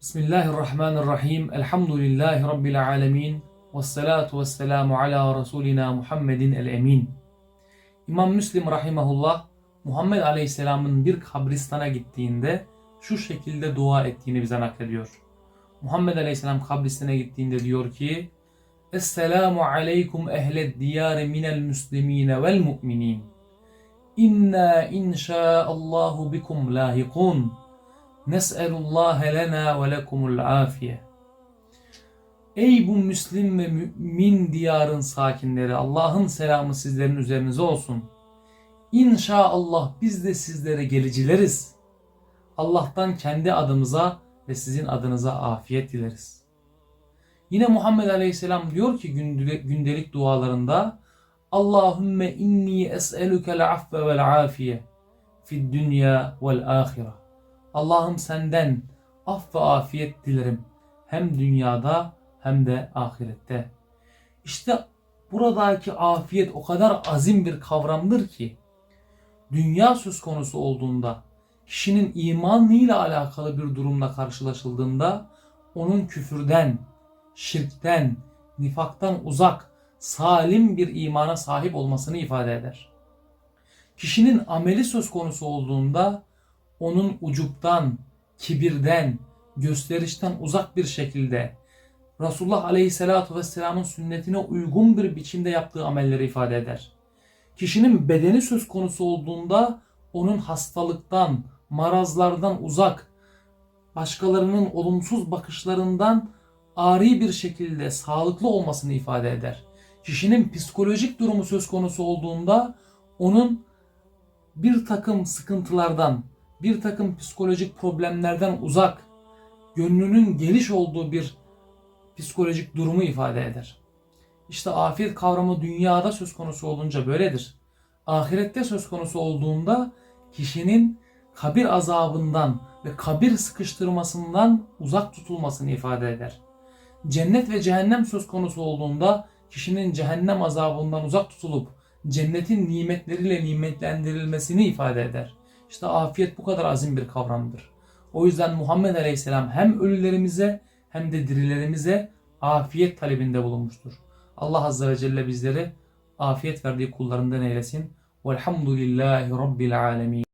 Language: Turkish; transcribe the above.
Bismillahirrahmanirrahim. Elhamdülillahi Rabbil alemin. Ve salatu ve selamu ala Resulina Muhammedin el emin. İmam Müslim rahimahullah Muhammed Aleyhisselam'ın bir kabristana gittiğinde şu şekilde dua ettiğini bize naklediyor. Muhammed Aleyhisselam kabristana gittiğinde diyor ki Esselamu aleykum ehled diyari minel müslimine vel mu'minin. İnna inşaallahu bikum lahikun. Nes'elullâhe lena ve lekumul afiye. Ey bu Müslim ve mümin diyarın sakinleri Allah'ın selamı sizlerin üzerinize olsun. İnşaallah biz de sizlere gelicileriz. Allah'tan kendi adımıza ve sizin adınıza afiyet dileriz. Yine Muhammed Aleyhisselam diyor ki gündelik dualarında Allahümme inni es'elukel affe vel afiye fid dünya vel ahire. Allah'ım senden af ve afiyet dilerim hem dünyada hem de ahirette. İşte buradaki afiyet o kadar azim bir kavramdır ki dünya söz konusu olduğunda kişinin imanıyla alakalı bir durumla karşılaşıldığında onun küfürden, şirkten, nifaktan uzak, salim bir imana sahip olmasını ifade eder. Kişinin ameli söz konusu olduğunda onun ucuptan, kibirden, gösterişten uzak bir şekilde Resulullah Aleyhisselatü Vesselam'ın sünnetine uygun bir biçimde yaptığı amelleri ifade eder. Kişinin bedeni söz konusu olduğunda onun hastalıktan, marazlardan uzak, başkalarının olumsuz bakışlarından ari bir şekilde sağlıklı olmasını ifade eder. Kişinin psikolojik durumu söz konusu olduğunda onun bir takım sıkıntılardan, bir takım psikolojik problemlerden uzak, gönlünün geliş olduğu bir psikolojik durumu ifade eder. İşte afiyet kavramı dünyada söz konusu olunca böyledir. Ahirette söz konusu olduğunda kişinin kabir azabından ve kabir sıkıştırmasından uzak tutulmasını ifade eder. Cennet ve cehennem söz konusu olduğunda kişinin cehennem azabından uzak tutulup cennetin nimetleriyle nimetlendirilmesini ifade eder. İşte afiyet bu kadar azim bir kavramdır. O yüzden Muhammed Aleyhisselam hem ölülerimize hem de dirilerimize afiyet talebinde bulunmuştur. Allah Azze ve Celle bizleri afiyet verdiği kullarından eylesin. Velhamdülillahi Rabbil Alemin.